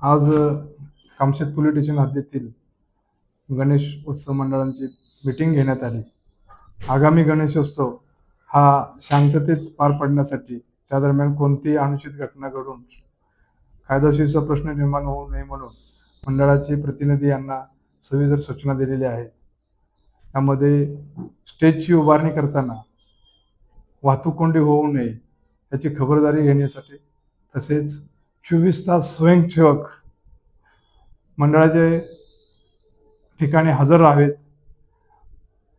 आज Kamshet police station हद्दीतील गणेश उत्सव मंडळांची मीटिंग घेण्यात आली. आगामी गणेशोत्सव हा शांततेत पार पडण्यासाठी त्या दरम्यान कोणतीही अनुचित घटना घडून कायदाशीरचा प्रश्न निर्माण होऊ नये म्हणून मंडळाचे प्रतिनिधी यांना सविस्तर सूचना दिलेल्या आहेत त्यामध्ये स्टेजची उभारणी करताना वाहतूक कोंडी होऊ नये याची खबरदारी घेण्यासाठी तसेच चोवीस तास स्वयंसेवक मंडळाचे ठिकाणी हजर राहावेत.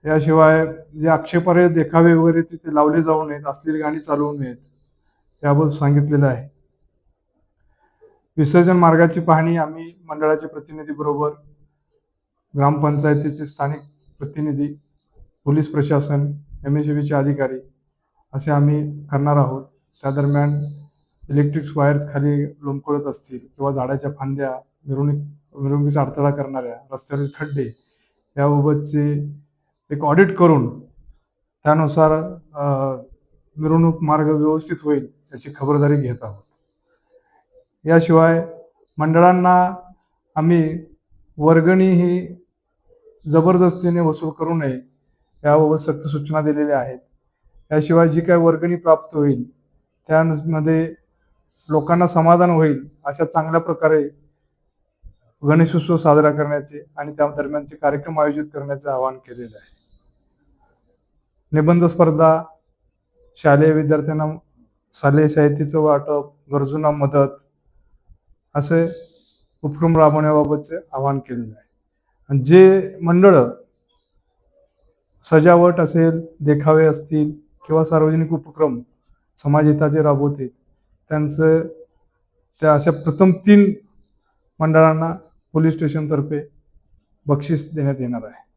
याशिवाय जे आक्षेपार्ह देखावे वगैरे तिथे लावले जाऊ नयेत असलेली गाणी चालवू नयेत याबद्दल सांगितलेलं आहे. विसर्जन मार्गाची पाहणी आम्ही मंडळाचे प्रतिनिधी बरोबर ग्रामपंचायतीचे स्थानिक प्रतिनिधी पोलीस प्रशासन एम एस बीचे अधिकारी असे आम्ही करणार आहोत. त्या दरम्यान इलेक्ट्रिक वायर्स खाली लोंबकळत असतील किंवा झाडाच्या फांद्या मिरवणूक मिरवणुकीचा अडथळा करणाऱ्या रस्त्यावरील खड्डे याबाबतचे एक ऑडिट करून त्यानुसार मिरवणूक मार्ग व्यवस्थित होईल याची खबरदारी घेत आहोत. याशिवाय मंडळांना आम्ही वर्गणी ही जबरदस्तीने वसूल करू नये याबाबत सक्त सूचना दिलेल्या आहेत. याशिवाय जी काय वर्गणी प्राप्त होईल त्यामध्ये लोकांना समाधान होईल अशा चांगल्या प्रकारे गणेशोत्सव साजरा करण्याचे आणि त्या दरम्यानचे कार्यक्रम आयोजित करण्याचे आवाहन केलेले आहे. निबंध स्पर्धा शालेय विद्यार्थ्यांना शालेय साहित्याचं वाटप गरजूंना मदत असे उपक्रम राबवण्याबाबतचे आवाहन केलेले आहे. आणि जे मंडळ सजावट असेल देखावे असतील किंवा सार्वजनिक उपक्रम समाजहिताचे राबवतील त्यांचं त्या अशा प्रथम तीन मंडळांना पोलीस स्टेशनतर्फे बक्षीस देण्यात येणार आहे.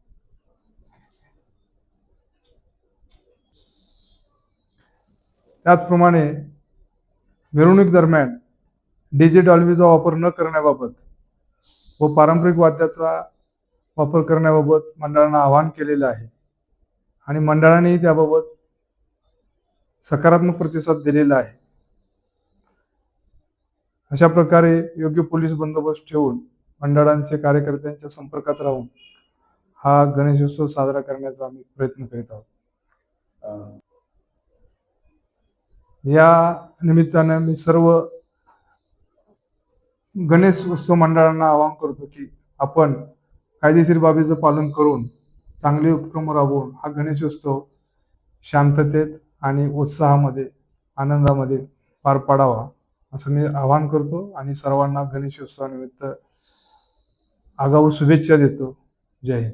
त्याचप्रमाणे मिरवणूक दरम्यान डीजे डॉल्बीचा वापर न करण्याबाबत व पारंपरिक वाद्याचा वापर करण्याबाबत मंडळांना आवाहन केलेलं आहे आणि मंडळानेही त्याबाबत सकारात्मक प्रतिसाद दिलेला आहे. अशा प्रकारे योग्य पोलीस बंदोबस्त ठेवून मंडळांचे कार्यकर्त्यांच्या संपर्कात राहून हा गणेशोत्सव साजरा करण्याचा आम्ही प्रयत्न करीत आहोत. या निमित्ताने मी सर्व गणेश उत्सव मंडळांना आवाहन करतो की आपण कायदेशीर बाबीचं पालन करून चांगले उपक्रम राबवून हा गणेशोत्सव शांततेत आणि उत्साहामध्ये आनंदामध्ये पार पाडावा. असं मी आवाहन करतो आणि सर्वांना गणेशोत्सवानिमित्त आगाऊ शुभेच्छा देतो. जय हिंद.